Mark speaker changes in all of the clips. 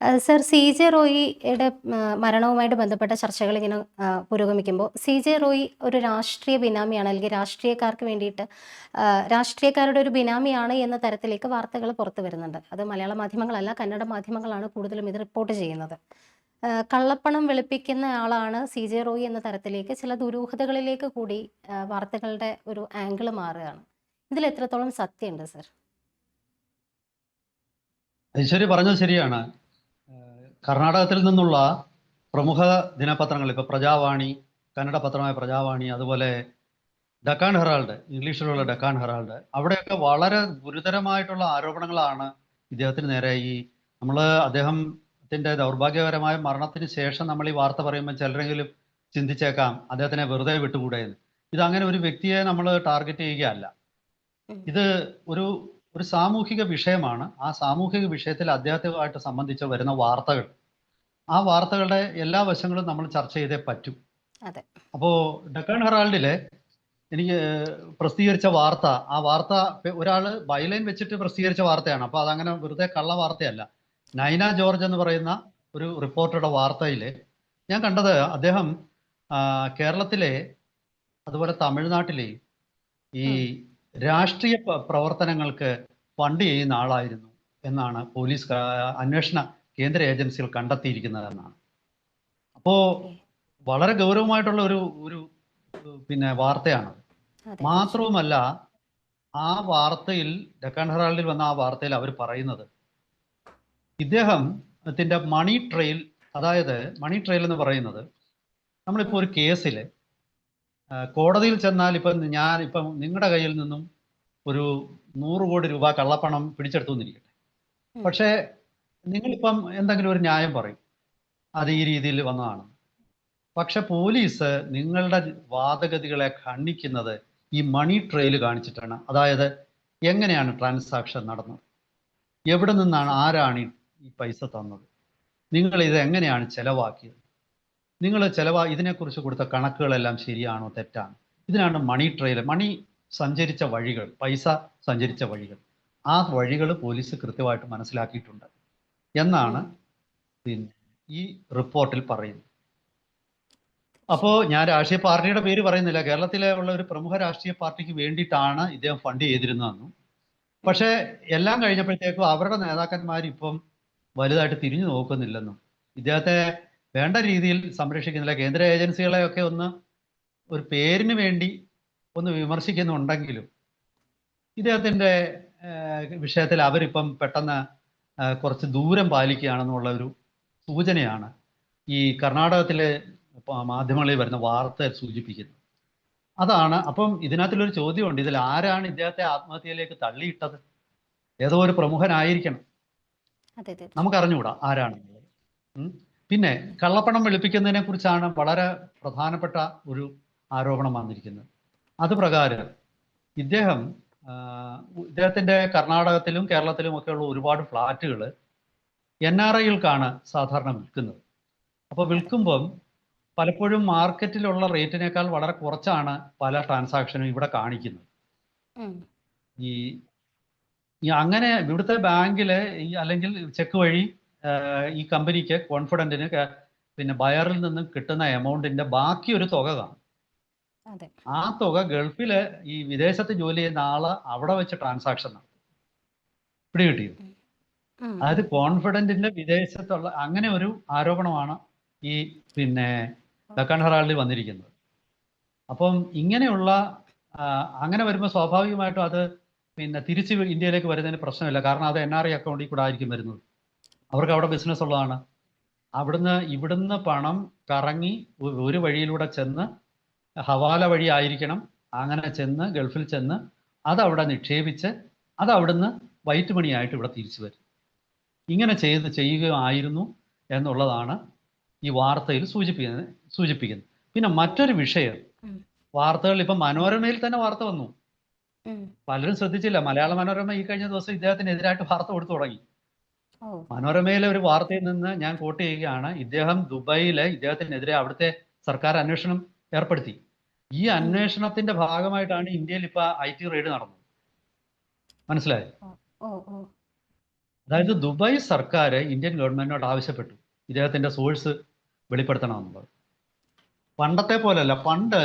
Speaker 1: Sir C J റോയിയുടെ മരണവുമായിട്ട് ബന്ധപ്പെട്ട ചർച്ചകൾ ഇങ്ങനെ പുരോഗമിക്കുമ്പോൾ സി ജെ റോയി ഒരു രാഷ്ട്രീയ ബിനാമിയാണ് അല്ലെങ്കിൽ രാഷ്ട്രീയക്കാർക്ക് വേണ്ടിയിട്ട് രാഷ്ട്രീയക്കാരുടെ ഒരു ബിനാമിയാണ് എന്ന തരത്തിലേക്ക് വാർത്തകൾ പുറത്തു വരുന്നുണ്ട്. അത് മലയാള മാധ്യമങ്ങളല്ല കന്നഡ മാധ്യമങ്ങളാണ് കൂടുതലും ഇത് റിപ്പോർട്ട് ചെയ്യുന്നത്. കള്ളപ്പണം വെളുപ്പിക്കുന്ന ആളാണ് സി ജെ റോയി എന്ന തരത്തിലേക്ക് ചില ദുരൂഹതകളിലേക്ക് കൂടി വാർത്തകളുടെ ഒരു ആംഗിൾ മാറുകയാണ്. ഇതിൽ എത്രത്തോളം സത്യമുണ്ട് സർ?
Speaker 2: ഐശ്വര്യ പറഞ്ഞത് ശരിയാണ്. കർണാടകത്തിൽ നിന്നുള്ള പ്രമുഖ ദിനപത്രങ്ങൾ ഇപ്പോൾ പ്രജാവാണി കന്നഡ പത്രമായ പ്രജാവാണി അതുപോലെ ഡക്കാൻ ഹെറാൾഡ് ഇംഗ്ലീഷിലുള്ള ഡക്കാൻ ഹെറാൾഡ് അവിടെയൊക്കെ വളരെ ഗുരുതരമായിട്ടുള്ള ആരോപണങ്ങളാണ് ഇദ്ദേഹത്തിന് നേരെ ഈ നമ്മൾ അദ്ദേഹത്തിന്റെ ദൗർഭാഗ്യകരമായ മരണത്തിന് ശേഷം നമ്മൾ ഈ വാർത്ത പറയുമ്പോൾ ചിലരെങ്കിലും ചിന്തിച്ചേക്കാം അദ്ദേഹത്തിനെ വെറുതെ വിട്ടുകൂടെ എന്ന്. ഇത് അങ്ങനെ ഒരു വ്യക്തിയെ നമ്മൾ ടാർഗറ്റ് ചെയ്യുകയല്ല. ഇത് ഒരു ഒരു സാമൂഹിക വിഷയമാണ്. ആ സാമൂഹിക വിഷയത്തിൽ അദ്ദേഹത്തുമായിട്ട് സംബന്ധിച്ച് വരുന്ന വാർത്തകൾ. ആ വാർത്തകളുടെ എല്ലാ വശങ്ങളും നമ്മൾ ചർച്ച ചെയ്തേ പറ്റൂ. അപ്പോ ഡക്കാൻ ഹെറാൾഡിലെ എനിക്ക് പ്രസിദ്ധീകരിച്ച വാർത്ത ആ വാർത്ത ഒരാൾ ബൈലൈൻ വെച്ചിട്ട് പ്രസിദ്ധീകരിച്ച വാർത്തയാണ്. അപ്പൊ അതങ്ങനെ വെറുതെ കള്ള വാർത്തയല്ല. നൈന ജോർജ് എന്ന് പറയുന്ന ഒരു റിപ്പോർട്ടറുടെ വാർത്തയിൽ ഞാൻ കണ്ടത് അദ്ദേഹം കേരളത്തിലെ അതുപോലെ തമിഴ്നാട്ടിലെ ഈ രാഷ്ട്രീയ പ്രവർത്തനങ്ങൾക്ക് ഫണ്ട് ചെയ്യുന്ന ആളായിരുന്നു എന്നാണ് പോലീസ് അന്വേഷണ കേന്ദ്ര ഏജൻസികൾ കണ്ടെത്തിയിരിക്കുന്നതെന്നാണ്. അപ്പോ വളരെ ഗൗരവമായിട്ടുള്ള ഒരു ഒരു ഒരു പിന്നെ വാർത്തയാണ്. മാത്രവുമല്ല ആ വാർത്തയിൽ ഡക്കാൻ ഹെറാൾഡിൽ വന്ന ആ വാർത്തയിൽ അവർ പറയുന്നത് ഇദ്ദേഹത്തിന്റെ മണി ട്രെയിൽ അതായത് മണി ട്രെയിൽ എന്ന് പറയുന്നത് നമ്മളിപ്പോൾ ഒരു കേസിൽ കോടതിയിൽ ചെന്നാൽ ഇപ്പം ഞാൻ ഇപ്പം നിങ്ങളുടെ കയ്യിൽ നിന്നും ഒരു നൂറ് കോടി രൂപ കള്ളപ്പണം പിടിച്ചെടുത്തു എന്നിരിക്കട്ടെ. പക്ഷേ നിങ്ങളിപ്പം എന്തെങ്കിലും ഒരു ന്യായം പറയും. അത് ഈ രീതിയിൽ വന്നതാണ് പക്ഷെ പോലീസ് നിങ്ങളുടെ വാദഗതികളെ ഖണ്ഡിക്കുന്നത് ഈ മണി ട്രെയിൽ കാണിച്ചിട്ടാണ്. അതായത് എങ്ങനെയാണ് ട്രാൻസാക്ഷൻ നടന്നത്? എവിടെ നിന്നാണ് ആരാണ് ഈ പൈസ തന്നത്? നിങ്ങൾ ഇത് എങ്ങനെയാണ് ചെലവാക്കിയത്? നിങ്ങൾ ചിലവ ഇതിനെക്കുറിച്ച് കൊടുത്ത കണക്കുകളെല്ലാം ശരിയാണോ തെറ്റാണോ? ഇതിനാണ് മണി ട്രെയിൽ മണി സഞ്ചരിച്ച വഴികൾ പൈസ സഞ്ചരിച്ച വഴികൾ. ആ വഴികൾ പോലീസ് കൃത്യമായിട്ട് മനസ്സിലാക്കിയിട്ടുണ്ട്. എന്നാണ് പിന്നെ ഈ റിപ്പോർട്ടിൽ പറയുന്നത്. അപ്പോൾ ഞാൻ രാഷ്ട്രീയ പാർട്ടിയുടെ പേര് പറയുന്നില്ല. കേരളത്തിലെ ഉള്ള ഒരു പ്രമുഖ രാഷ്ട്രീയ പാർട്ടിക്ക് വേണ്ടിയിട്ടാണ് ഇദ്ദേഹം ഫണ്ട് ചെയ്തിരുന്നതെന്നും. പക്ഷേ എല്ലാം കഴിഞ്ഞപ്പോഴത്തേക്കും അവരുടെ നേതാക്കന്മാർ ഇപ്പം വലുതായിട്ട് തിരിഞ്ഞു നോക്കുന്നില്ലെന്നും. ഇദ്ദേഹത്തെ വേണ്ട രീതിയിൽ സംരക്ഷിക്കുന്നില്ല കേന്ദ്ര ഏജൻസികളെയൊക്കെ ഒന്ന് ഒരു പേരിന് വേണ്ടി ഒന്ന് വിമർശിക്കുന്നുണ്ടെങ്കിലും ഇദ്ദേഹത്തിന്റെ വിഷയത്തിൽ അവരിപ്പം പെട്ടെന്ന് കുറച്ച് ദൂരം പാലിക്കുകയാണെന്നുള്ള ഒരു സൂചനയാണ് ഈ കർണാടകത്തിലെ മാധ്യമങ്ങളിൽ വരുന്ന വാർത്ത സൂചിപ്പിക്കുന്നത്. അതാണ് അപ്പം ഇതിനകത്തുള്ളൊരു ചോദ്യമുണ്ട്. ഇതിൽ ആരാണ് ഇദ്ദേഹത്തെ ആത്മഹത്യയിലേക്ക് തള്ളിയിട്ടത്? ഏതോ ഒരു പ്രമുഖനായിരിക്കണം. നമുക്കറിഞ്ഞുകൂടാ ആരാണെന്നുള്ളത്. പിന്നെ കള്ളപ്പണം വെളുപ്പിക്കുന്നതിനെ കുറിച്ചാണ് വളരെ പ്രധാനപ്പെട്ട ഒരു ആരോപണം വന്നിരിക്കുന്നത്. അത് പ്രകാരം ഇദ്ദേഹം ഇദ്ദേഹത്തിന്റെ കർണാടകത്തിലും കേരളത്തിലും ഒക്കെയുള്ള ഒരുപാട് ഫ്ലാറ്റുകൾ എൻ ആർ ഐകൾക്കാണ് സാധാരണ വിൽക്കുന്നത്. അപ്പോൾ വിൽക്കുമ്പം പലപ്പോഴും മാർക്കറ്റിലുള്ള റേറ്റിനേക്കാൾ വളരെ കുറച്ചാണ് പല ട്രാൻസാക്ഷനും ഇവിടെ കാണിക്കുന്നത്. ഈ അങ്ങനെ ഇവിടുത്തെ ബാങ്കിൽ ഈ അല്ലെങ്കിൽ ചെക്ക് വഴി ഈ കമ്പനിക്ക് കോൺഫിഡന്റിന് പിന്നെ ബയറിൽ നിന്നും കിട്ടുന്ന എമൗണ്ടിന്റെ ബാക്കി ഒരു തുക കാണും. ആ തുക ഗൾഫിൽ ഈ വിദേശത്ത് ജോലി ചെയ്യുന്ന ആൾ അവിടെ വെച്ച് ട്രാൻസാക്ഷൻ നടത്തും. പിടികിട്ടിയോ അതായത് കോൺഫിഡന്റിന്റെ വിദേശത്തുള്ള അങ്ങനെ ഒരു ആരോപണമാണ് ഈ പിന്നെ ഡക്കാൻ ഹെറാൾഡിൽ വന്നിരിക്കുന്നത്. അപ്പം ഇങ്ങനെയുള്ള അങ്ങനെ വരുമ്പോൾ സ്വാഭാവികമായിട്ടും അത് പിന്നെ തിരിച്ച് ഇന്ത്യയിലേക്ക് വരുന്നതിന് പ്രശ്നമില്ല. കാരണം അത് എൻ ആർ ഐ അക്കൗണ്ടിൽ കൂടെ ആയിരിക്കും വരുന്നത്. അവർക്ക് അവിടെ ബിസിനസ് ഉള്ളതാണ്. അവിടുന്ന് ഇവിടുന്ന് പണം കറങ്ങി ഒരു വഴിയിലൂടെ ചെന്ന് ഹവാല വഴി ആയിരിക്കണം. അങ്ങനെ ചെന്ന് ഗൾഫിൽ ചെന്ന് അത് അവിടെ നിക്ഷേപിച്ച് അത് അവിടുന്ന് വൈറ്റ് മണിയായിട്ട് ഇവിടെ തിരിച്ചു വരും. ഇങ്ങനെ ചെയ്ത് ചെയ്യുകയായിരുന്നു എന്നുള്ളതാണ് ഈ വാർത്തയിൽ സൂചിപ്പിക്കുന്നത് സൂചിപ്പിക്കുന്നത്. പിന്നെ മറ്റൊരു വിഷയം. വാർത്തകൾ ഇപ്പം മനോരമയിൽ തന്നെ വാർത്ത വന്നു. പലരും ശ്രദ്ധിച്ചില്ല. മലയാള മനോരമ ഈ കഴിഞ്ഞ ദിവസം ഇദ്ദേഹത്തിനെതിരായിട്ട് വാർത്ത കൊടുത്തു തുടങ്ങി. മനോരമയിലെ ഒരു വാർത്തയിൽ നിന്ന് ഞാൻ കോട്ട് ചെയ്യുകയാണ്. ഇദ്ദേഹം ദുബായിലെ ഇദ്ദേഹത്തിനെതിരെ അവിടുത്തെ സർക്കാർ അന്വേഷണം ഏർപ്പെടുത്തി. ഈ അന്വേഷണത്തിന്റെ ഭാഗമായിട്ടാണ് ഇന്ത്യയിൽ ഇപ്പൊ ഐ ടി റെയ്ഡ് നടന്നത്. മനസ്സിലായോ? അതായത് ദുബായ് സർക്കാർ ഇന്ത്യൻ ഗവൺമെന്റിനോട് ആവശ്യപ്പെട്ടു ഇദ്ദേഹത്തിന്റെ സോഴ്സ് വെളിപ്പെടുത്തണമെന്നുള്ളത്. പണ്ടത്തെ പോലെയല്ല. പണ്ട്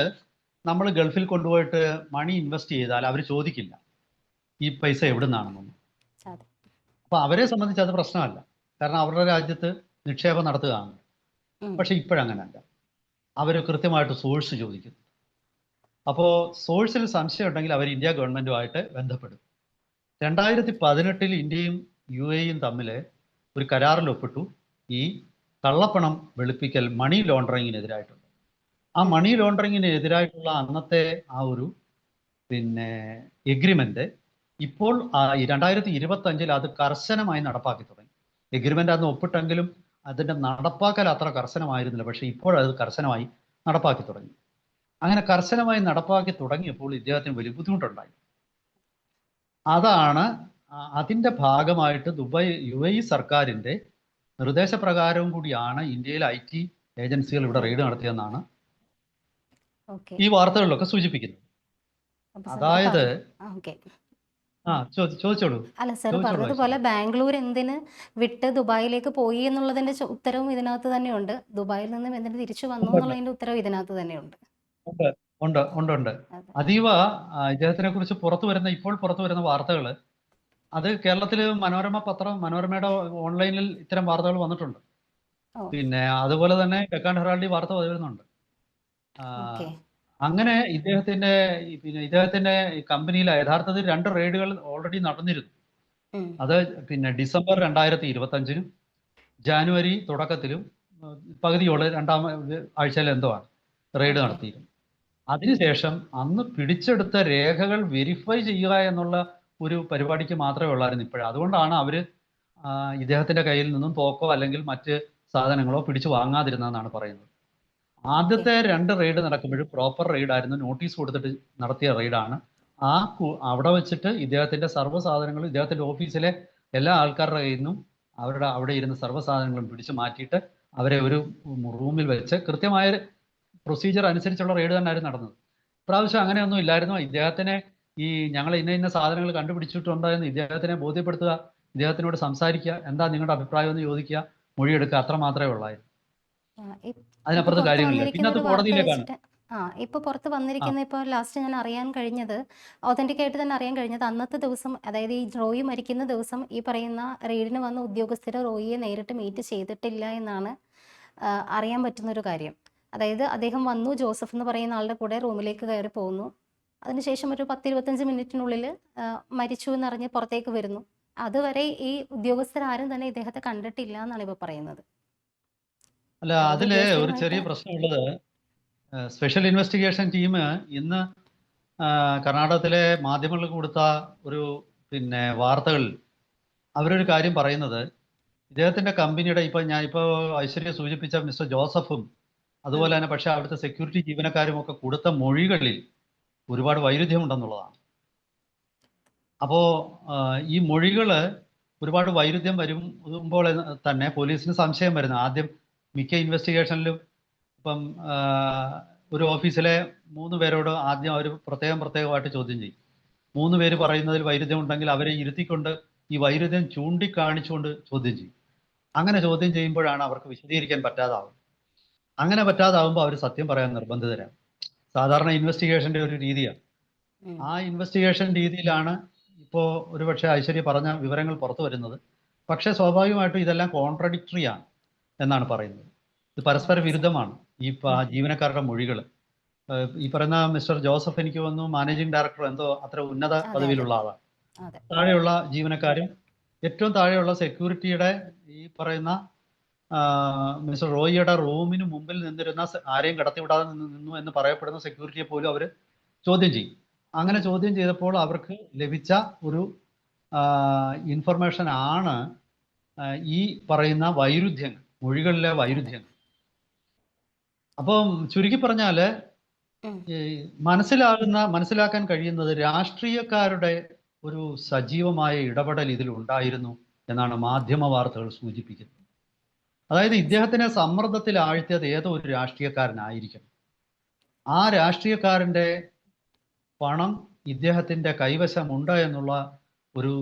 Speaker 2: നമ്മൾ ഗൾഫിൽ കൊണ്ടുപോയിട്ട് മണി ഇൻവെസ്റ്റ് ചെയ്താൽ അവർ ചോദിക്കില്ല ഈ പൈസ എവിടെ നിന്നാണെന്നൊന്നും അപ്പൊ അവരെ സംബന്ധിച്ച് അത് പ്രശ്നമല്ല. കാരണം അവരുടെ രാജ്യത്ത് നിക്ഷേപം നടത്തുകയാണ്. പക്ഷെ ഇപ്പോഴങ്ങനല്ല. അവർ കൃത്യമായിട്ട് സോഴ്സ് ചോദിക്കുന്നു. അപ്പോൾ സോഴ്സിൽ സംശയം ഉണ്ടെങ്കിൽ അവർ ഇന്ത്യ ഗവൺമെന്റുമായിട്ട് ബന്ധപ്പെടും. രണ്ടായിരത്തി പതിനെട്ടിൽ ഇന്ത്യയും യു എയും തമ്മിൽ ഒരു കരാറിൽ ഒപ്പിട്ടു ഈ കള്ളപ്പണം വെളുപ്പിക്കൽ മണി ലോണ്ടറിങ്ങിനെതിരായിട്ടുണ്ട് ആ മണി ലോണ്ടറിങ്ങിനെതിരായിട്ടുള്ള അന്നത്തെ ആ ഒരു പിന്നെ എഗ്രിമെന്റ് ഇപ്പോൾ രണ്ടായിരത്തി ഇരുപത്തി അഞ്ചിൽ അത് കർശനമായി നടപ്പാക്കി തുടങ്ങി. എഗ്രിമെന്റ് അന്ന് ഒപ്പിട്ടെങ്കിലും അതിന്റെ നടപ്പാക്കൽ അത്ര കർശനമായിരുന്നില്ല. പക്ഷെ ഇപ്പോഴത് കർശനമായി നടപ്പാക്കി തുടങ്ങി. അങ്ങനെ കർശനമായി നടപ്പാക്കി തുടങ്ങിയപ്പോൾ ഇദ്ദേഹത്തിന് വലിയ ബുദ്ധിമുട്ടുണ്ടായി. അതാണ് അതിന്റെ അതിന്റെ ഭാഗമായിട്ട് ദുബായ് യു എ സർക്കാരിന്റെ സർക്കാരിന്റെ നിർദ്ദേശപ്രകാരവും കൂടിയാണ് ഇന്ത്യയിൽ ഐ ടി ഏജൻസികൾ ഇവിടെ റെയ്ഡ് നടത്തിയെന്നാണ് ഈ വാർത്തകളിലൊക്കെ സൂചിപ്പിക്കുന്നത്. അതായത്
Speaker 1: അല്ല സർ പറഞ്ഞതുപോലെ ബാംഗ്ലൂർ എന്തിന് വിട്ട് ദുബായിലേക്ക് പോയി എന്നുള്ളതിന്റെ ഉത്തരവും ഇതിനകത്ത് തന്നെയുണ്ട്. ദുബായിൽ നിന്നും എന്തിന് തിരിച്ചു വന്നു എന്നുള്ളതിന്റെ ഉത്തരവും ഇതിനകത്ത് തന്നെയുണ്ട്.
Speaker 2: ഉണ്ട് ഉണ്ട് ഉണ്ട് ഉണ്ട്.
Speaker 1: അതെ.
Speaker 2: അതീവ ഇദ്ദേഹത്തിനെ കുറിച്ച് പുറത്തു വരുന്ന ഇപ്പോൾ പുറത്തു വരുന്ന വാർത്തകൾ അത് കേരളത്തിൽ മനോരമ പത്രം മനോരമയുടെ ഓൺലൈനിൽ ഇത്തരം വാർത്തകൾ വന്നിട്ടുണ്ട്. പിന്നെ അതുപോലെ തന്നെ ഡെക്കാൻ ഹെറാൾഡി വാർത്ത വരുന്നുണ്ട് അങ്ങനെ ഇദ്ദേഹത്തിന്റെ പിന്നെ ഇദ്ദേഹത്തിന്റെ കമ്പനിയിൽ യഥാർത്ഥത്തിൽ രണ്ട് റെയ്ഡുകൾ ഓൾറെഡി നടന്നിരുന്നു. അത് പിന്നെ ഡിസംബർ രണ്ടായിരത്തി ഇരുപത്തി അഞ്ചിനും ജാനുവരി തുടക്കത്തിലും പകുതിയോളം പകുതിയോടെ രണ്ടാം ആഴ്ചയിൽ എന്തോ ആണ് റെയ്ഡ് നടത്തിയിരുന്നു. അതിനുശേഷം അന്ന് പിടിച്ചെടുത്ത രേഖകൾ വെരിഫൈ ചെയ്യുക എന്നുള്ള ഒരു പരിപാടിക്ക് മാത്രമേ ഉള്ളായിരുന്നു ഇപ്പോഴും. അതുകൊണ്ടാണ് അവർ ആ, ഇദ്ദേഹത്തിന്റെ കയ്യിൽ നിന്നും തോക്കോ അല്ലെങ്കിൽ മറ്റ് സാധനങ്ങളോ പിടിച്ചു വാങ്ങാതിരുന്നതെന്നാണ് പറയുന്നത്. ആദ്യത്തെ രണ്ട് റെയ്ഡ് നടക്കുമ്പോഴും പ്രോപ്പർ റെയ്ഡ് ആയിരുന്നു. നോട്ടീസ് കൊടുത്തിട്ട് നടത്തിയ റെയ്ഡാണ് ആ അവിടെ വെച്ചിട്ട് ഇദ്ദേഹത്തിന്റെ സർവ സാധനങ്ങളും ഇദ്ദേഹത്തിന്റെ ഓഫീസിലെ എല്ലാ ആൾക്കാരുടെ കയ്യിൽ നിന്നും അവരുടെ അവിടെ ഇരുന്ന സർവ സാധനങ്ങളും പിടിച്ചു മാറ്റിയിട്ട് അവരെ ഒരു റൂമിൽ വെച്ച് കൃത്യമായ പ്രൊസീജിയർ അനുസരിച്ചുള്ള റെയ്ഡ് തന്നെയായിരുന്നു നടന്നത്. ഇപ്രാവശ്യം അങ്ങനെയൊന്നും ഇല്ലായിരുന്നു. ഇദ്ദേഹത്തിനെ ഈ ഞങ്ങൾ ഇന്ന ഇന്ന സാധനങ്ങൾ കണ്ടുപിടിച്ചിട്ടുണ്ടോ എന്ന് ഇദ്ദേഹത്തിനെ ബോധ്യപ്പെടുത്തുക ഇദ്ദേഹത്തിനോട് സംസാരിക്കുക എന്താ നിങ്ങളുടെ അഭിപ്രായം എന്ന് ചോദിക്കുക മൊഴിയെടുക്കുക അത്ര മാത്രമേ ഉള്ളായിരുന്നു. അതിനപ്പുറത്ത്
Speaker 1: ഇപ്പൊ പുറത്ത്
Speaker 2: കാര്യമില്ല പിന്നെ
Speaker 1: വന്നിരിക്കുന്ന
Speaker 2: അത് കോടതിയിലേക്കാണ്
Speaker 1: ആ ഇപ്പൊ പുറത്ത് വന്നിരിക്കുന്ന ഇപ്പോൾ ലാസ്റ്റ് ഞാൻ അറിയാൻ കഴിഞ്ഞത് ഒതന്റിക് ആയിട്ട് തന്നെ അറിയാൻ കഴിഞ്ഞത് അന്നത്തെ ദിവസം അതായത് ഈ റോയി മരിക്കുന്ന ദിവസം ഈ പറയുന്ന റെയ്ഡിന് വന്ന ഉദ്യോഗസ്ഥർ റോയിയെ നേരിട്ട് മീറ്റ് ചെയ്തിട്ടില്ല എന്നാണ് അറിയാൻ പറ്റുന്ന ഒരു കാര്യം. അതായത് അദ്ദേഹം വന്നു ജോസഫ് എന്ന് പറയുന്ന ആളുടെ കൂടെ റൂമിലേക്ക് കയറി പോകുന്നു അതിനുശേഷം ഒരു പത്ത് ഇരുപത്തഞ്ച് മിനിറ്റിനുള്ളിൽ മരിച്ചു എന്നറിഞ്ഞ് പുറത്തേക്ക് വരുന്നു. അതുവരെ ഈ ഉദ്യോഗസ്ഥരാരും തന്നെ ഇദ്ദേഹത്തെ കണ്ടിട്ടില്ല എന്നാണ് ഇപ്പോൾ പറയുന്നത്.
Speaker 2: അല്ല അതിൽ ഒരു ചെറിയ പ്രശ്നമുള്ളത് സ്പെഷ്യൽ ഇൻവെസ്റ്റിഗേഷൻ ടീം ഇന്ന് കർണാടകത്തിലെ മാധ്യമങ്ങൾക്ക് കൊടുത്ത ഒരു പിന്നെ വാർത്തകളിൽ അവരൊരു കാര്യം പറയുന്നത് ഇദ്ദേഹത്തിന്റെ കമ്പനിയുടെ ഇപ്പൊ ഞാൻ ഇപ്പൊ ഐശ്വര്യ സൂചിപ്പിച്ച മിസ്റ്റർ ജോസഫും അതുപോലെ തന്നെ പക്ഷെ അവിടുത്തെ സെക്യൂരിറ്റി ജീവനക്കാരും ഒക്കെ കൊടുത്ത മൊഴികളിൽ ഒരുപാട് വൈരുദ്ധ്യമുണ്ടെന്നുള്ളതാണ്. അപ്പോ ഈ മൊഴികൾ ഒരുപാട് വൈരുദ്ധ്യം വരുമ്പോൾ തന്നെ പോലീസിന് സംശയം വരുന്നു ആദ്യം മിക്ക ഇൻവെസ്റ്റിഗേഷനിലും ഇപ്പം ഒരു ഓഫീസിലെ മൂന്ന് പേരോട് ആദ്യം അവർ പ്രത്യേകം പ്രത്യേകമായിട്ട് ചോദ്യം ചെയ്യും. മൂന്ന് പേര് പറയുന്നതിൽ വൈരുദ്ധ്യം ഉണ്ടെങ്കിൽ അവരെ ഇരുത്തിക്കൊണ്ട് ഈ വൈരുദ്ധ്യം ചൂണ്ടിക്കാണിച്ചുകൊണ്ട് ചോദ്യം ചെയ്യും. അങ്ങനെ ചോദ്യം ചെയ്യുമ്പോഴാണ് അവർക്ക് വിശദീകരിക്കാൻ പറ്റാതാവുന്നത്. അങ്ങനെ പറ്റാതാവുമ്പോൾ അവർ സത്യം പറയാൻ നിർബന്ധിതരാണ്. സാധാരണ ഇൻവെസ്റ്റിഗേഷന്റെ ഒരു രീതിയാണ്. ആ ഇൻവെസ്റ്റിഗേഷൻ രീതിയിലാണ് ഇപ്പോൾ ഒരുപക്ഷെ ഐശ്വര്യ പറഞ്ഞ വിവരങ്ങൾ പുറത്തു വരുന്നത്. പക്ഷേ സ്വാഭാവികമായിട്ടും ഇതെല്ലാം കോൺട്രഡിക്ടറി ആണ് എന്നാണ് പറയുന്നത്. ഇത് പരസ്പര വിരുദ്ധമാണ്. ഈ ജീവനക്കാരുടെ മൊഴികൾ ഈ പറയുന്ന മിസ്റ്റർ ജോസഫ് എനിക്ക് വന്നു മാനേജിംഗ് ഡയറക്ടർ എന്തോ അത്ര ഉന്നത പദവിയിലുള്ള ആളാണ്. താഴെയുള്ള ജീവനക്കാരും ഏറ്റവും താഴെയുള്ള സെക്യൂരിറ്റിയുടെ ഈ പറയുന്ന മിസ്റ്റർ റോയിയുടെ റൂമിന് മുമ്പിൽ നിന്നിരുന്ന ആരെയും കടത്തിവിടാതെ നിന്ന് നിന്നു എന്ന് പറയപ്പെടുന്ന സെക്യൂരിറ്റിയെ പോലും അവർ ചോദ്യം ചെയ്യും. അങ്ങനെ ചോദ്യം ചെയ്തപ്പോൾ അവർക്ക് ലഭിച്ച ഒരു ഇൻഫർമേഷൻ ആണ് ഈ പറയുന്ന വൈരുദ്ധ്യങ്ങൾ. മൊഴികളിലെ വൈരുദ്ധ്യങ്ങൾ അപ്പം ചുരുക്കി പറഞ്ഞാൽ മനസ്സിലാകുന്ന മനസ്സിലാക്കാൻ കഴിയുന്നത് രാഷ്ട്രീയക്കാരുടെ ഒരു സജീവമായ ഇടപെടൽ ഇതിൽ ഉണ്ടായിരുന്നു എന്നാണ് മാധ്യമ വാർത്തകൾ സൂചിപ്പിക്കുന്നത്. അതായത് ഇദ്ദേഹത്തിനെ സമ്മർദ്ദത്തിൽ ആഴ്ത്തിയത് ഏതോ ഒരു രാഷ്ട്രീയക്കാരനായിരിക്കണം. ആ രാഷ്ട്രീയക്കാരന്റെ പണം ഇദ്ദേഹത്തിന്റെ കൈവശമുണ്ട് എന്നുള്ള ഒരു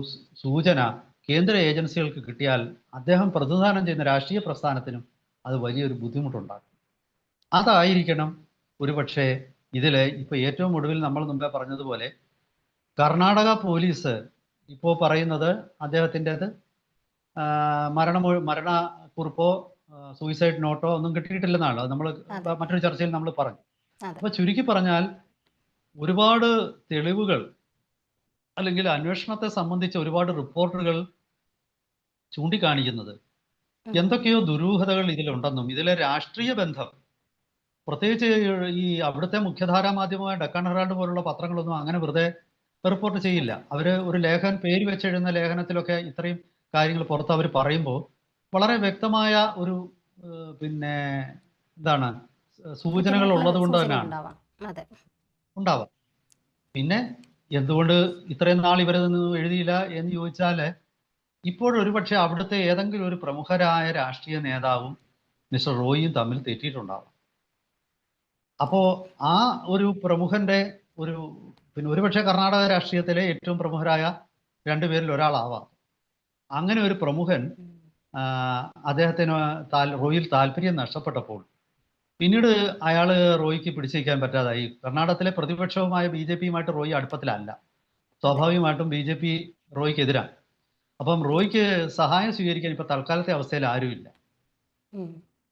Speaker 2: സൂചന കേന്ദ്ര ഏജൻസികൾക്ക് കിട്ടിയാൽ അദ്ദേഹം പ്രതിദാനം ചെയ്യുന്ന രാഷ്ട്രീയ പ്രസ്ഥാനത്തിനും അത് വലിയൊരു ബുദ്ധിമുട്ടുണ്ടാക്കും. അതായിരിക്കണം ഒരുപക്ഷെ ഇതിൽ ഇപ്പോൾ ഏറ്റവും ഒടുവിൽ നമ്മൾ മുമ്പേ പറഞ്ഞതുപോലെ കർണാടക പോലീസ് ഇപ്പോൾ പറയുന്നത് അദ്ദേഹത്തിന്റെത് മരണ മരണക്കുറിപ്പോ സൂയിസൈഡ് നോട്ടോ ഒന്നും കിട്ടിയിട്ടില്ലെന്നാണ് അത് നമ്മൾ മറ്റൊരു ചർച്ചയിൽ നമ്മൾ പറഞ്ഞു. അപ്പൊ ചുരുക്കി പറഞ്ഞാൽ ഒരുപാട് തെളിവുകൾ അല്ലെങ്കിൽ അന്വേഷണത്തെ സംബന്ധിച്ച് ഒരുപാട് റിപ്പോർട്ടുകൾ ചൂണ്ടിക്കാണിക്കുന്നത്. എന്തൊക്കെയോ ദുരൂഹതകൾ ഇതിലുണ്ടെന്നും ഇതിലെ രാഷ്ട്രീയ ബന്ധം പ്രത്യേകിച്ച് ഈ അവിടുത്തെ മുഖ്യധാരാ മാധ്യമമായ ഡക്കാൻ ഹെറാൾഡ് പോലുള്ള പത്രങ്ങളൊന്നും അങ്ങനെ വെറുതെ റിപ്പോർട്ട് ചെയ്യില്ല. അവർ ഒരു ലേഖൻ പേര് വെച്ചെഴുതുന്ന ലേഖനത്തിലൊക്കെ ഇത്രയും കാര്യങ്ങൾ പുറത്ത് അവർ പറയുമ്പോൾ വളരെ വ്യക്തമായ ഒരു പിന്നെ എന്താണ് സൂചനകൾ ഉള്ളത് കൊണ്ട് തന്നെയാണ്.
Speaker 1: ഉണ്ടാവാം.
Speaker 2: പിന്നെ എന്തുകൊണ്ട് ഇത്രയും നാൾ ഇവരതൊന്നും എഴുതിയില്ല എന്ന് ചോദിച്ചാൽ ഇപ്പോഴൊരുപക്ഷെ അവിടുത്തെ ഏതെങ്കിലും ഒരു പ്രമുഖരായ രാഷ്ട്രീയ നേതാവും മിസ്റ്റർ റോയിയും തമ്മിൽ തെറ്റിയിട്ടുണ്ടാവും. അപ്പോ ആ ഒരു പ്രമുഖന്റെ ഒരു പിന്നെ ഒരുപക്ഷെ കർണാടക രാഷ്ട്രീയത്തിലെ ഏറ്റവും പ്രമുഖരായ രണ്ടുപേരിൽ ഒരാളാവാം. അങ്ങനെ ഒരു പ്രമുഖൻ. അദ്ദേഹത്തിന് റോയിൽ താല്പര്യം നഷ്ടപ്പെട്ടപ്പോൾ പിന്നീട് അയാൾ റോയിക്ക് പിടിച്ചേക്കാൻ പറ്റാതായി. കർണാടകത്തിലെ പ്രതിപക്ഷവുമായ ബി ജെ പിയുമായിട്ട് റോയി അടുപ്പത്തിലല്ല. സ്വാഭാവികമായിട്ടും ബി ജെ പി റോയിക്ക് എതിരാണ് അപ്പം റോയ്ക്ക് സഹായം സ്വീകരിക്കാൻ ഇപ്പൊ തൽക്കാലത്തെ അവസ്ഥയിൽ ആരുമില്ല.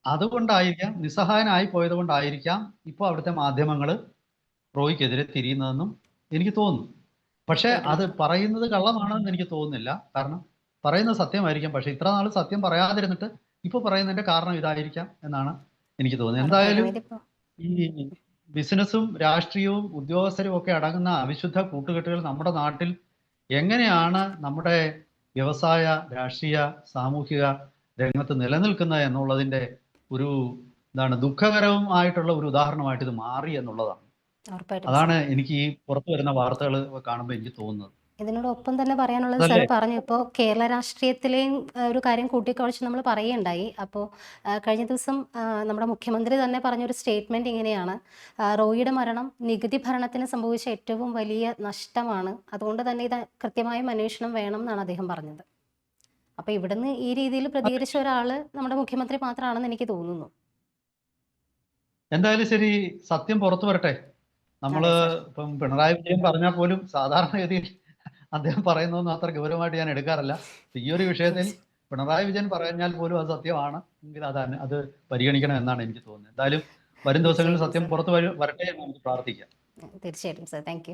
Speaker 2: അതുകൊണ്ടായിരിക്കാം നിസ്സഹായനായി പോയത് കൊണ്ടായിരിക്കാം ഇപ്പോൾ അവിടുത്തെ മാധ്യമങ്ങൾ റോയ്ക്കെതിരെ തിരിയുന്നതെന്നും എനിക്ക് തോന്നുന്നു. പക്ഷേ അത് പറയുന്നത് കള്ളമാണെന്ന് എനിക്ക് തോന്നുന്നില്ല. കാരണം പറയുന്നത് സത്യമായിരിക്കാം. പക്ഷെ ഇത്ര നാൾ സത്യം പറയാതിരുന്നിട്ട് ഇപ്പൊ പറയുന്നതിന്റെ കാരണം ഇതായിരിക്കാം എന്നാണ് എനിക്ക് തോന്നുന്നത്. എന്തായാലും ഈ ബിസിനസ്സും രാഷ്ട്രീയവും ഉദ്യോഗസ്ഥരും ഒക്കെ അടങ്ങുന്ന അവിശുദ്ധ കൂട്ടുകെട്ടുകൾ നമ്മുടെ നാട്ടിൽ എങ്ങനെയാണ് നമ്മുടെ വ്യവസായ രാഷ്ട്രീയ സാമൂഹിക രംഗത്ത് നിലനിൽക്കുന്ന എന്നുള്ളതിന്റെ ഒരു എന്താണ് ദുഃഖകരവുമായിട്ടുള്ള ഒരു ഉദാഹരണമായിട്ട് ഇത് മാറി എന്നുള്ളതാണ്. അതാണ് എനിക്ക് ഈ പുറത്തു വരുന്ന വാർത്തകൾ കാണുമ്പോൾ എനിക്ക് തോന്നുന്നത്.
Speaker 1: ഇതിനോടൊപ്പം തന്നെ പറയാനുള്ളത് സാർ പറഞ്ഞു. ഇപ്പോൾ കേരള രാഷ്ട്രീയത്തിലെയും ഒരു കാര്യം കൂട്ടിക്കുഴച്ച് നമ്മൾ പറയുകയുണ്ടായി. അപ്പോൾ കഴിഞ്ഞ ദിവസം നമ്മുടെ മുഖ്യമന്ത്രി തന്നെ പറഞ്ഞൊരു സ്റ്റേറ്റ്മെന്റ് ഇങ്ങനെയാണ്. റോയിയുടെ മരണം നികുതി ഭരണത്തിന് സംഭവിച്ച ഏറ്റവും വലിയ നഷ്ടമാണ്. അതുകൊണ്ട് തന്നെ ഇത് കൃത്യമായും അന്വേഷണം വേണം എന്നാണ് അദ്ദേഹം പറഞ്ഞത്. അപ്പൊ ഇവിടുന്ന് ഈ രീതിയിൽ പ്രതികരിച്ച ഒരാൾ നമ്മുടെ മുഖ്യമന്ത്രി മാത്രമാണെന്ന് എനിക്ക് തോന്നുന്നു.
Speaker 2: എന്തായാലും ശരി സത്യം പുറത്തു വരട്ടെ.
Speaker 1: നമ്മൾ
Speaker 2: ഇപ്പം പിണറായി വിജയൻ പറഞ്ഞാൽ പോലും സാധാരണഗതിയിൽ അദ്ദേഹം പറയുന്നതൊന്നും അത്ര ഗൗരവമായിട്ട് ഞാൻ എടുക്കാറില്ല. ഈ ഒരു വിഷയത്തിൽ പിണറായി വിജയൻ പറഞ്ഞാൽ പോലും അത് സത്യമാണ്. എങ്കിൽ അത് അത് പരിഗണിക്കണം എന്നാണ് എനിക്ക് തോന്നുന്നത്. എന്തായാലും വരും ദിവസങ്ങളിൽ സത്യം പുറത്തു വരും വരട്ടെ എന്ന് നമുക്ക് പ്രാർത്ഥിക്കാം.
Speaker 1: തീർച്ചയായിട്ടും സർ. താങ്ക്